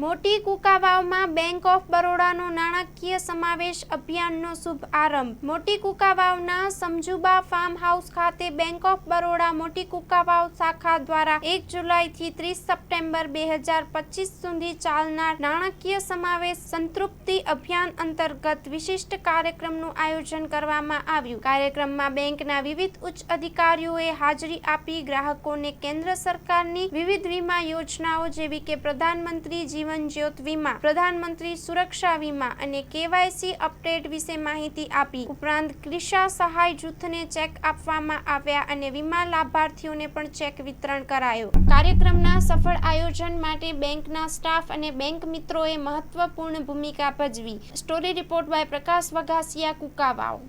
મોટી કુકાવાવમાં bank of બરોડાનો નાણાકીય સમાવેશ અભિયાનનો શુભ આરંભ. મોટી કુકાવાવના સમજુબા ફાર્મ હાઉસ ખાતે બેંક ઓફ બરોડા મોટી કુકાવાવ શાખા દ્વારા એક જુલાઈથી ત્રીસ સપ્ટેમ્બર બે હજાર પચીસ સુધી ચાલનાર નાણાકીય સમાવેશ સંતૃપ્તિ અભિયાન અંતર્ગત વિશિષ્ટ કાર્યક્રમનું આયોજન કરવામાં આવ્યું. કાર્યક્રમમાં બેંકના વિવિધ ઉચ્ચ અધિકારીઓએ હાજરી આપી ગ્રાહકોને કેન્દ્ર સરકારની વિવિધ વીમા યોજનાઓ જેવી કે પ્રધાનમંત્રી જીવન જ્યોત વીમા, પ્રધાનમંત્રી સુરક્ષા વીમા અને કેવાયસી અપડેટ વિશે માહિતી આપી. ઉપરાંત ક્રિશા સહાય જૂથને ચેક આપવામાં આવ્યા અને વીમા લાભાર્થીઓને પણ ચેક વિતરણ કરાયો. કાર્યક્રમના સફળ આયોજન માટે બેંકના સ્ટાફ અને બેંક મિત્રોએ મહત્વપૂર્ણ ભૂમિકા ભજવી. Story report by Prakash Vaghasiya, Kukavav.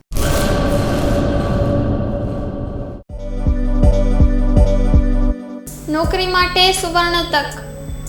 નોકરી માટે સુવર્ણ તક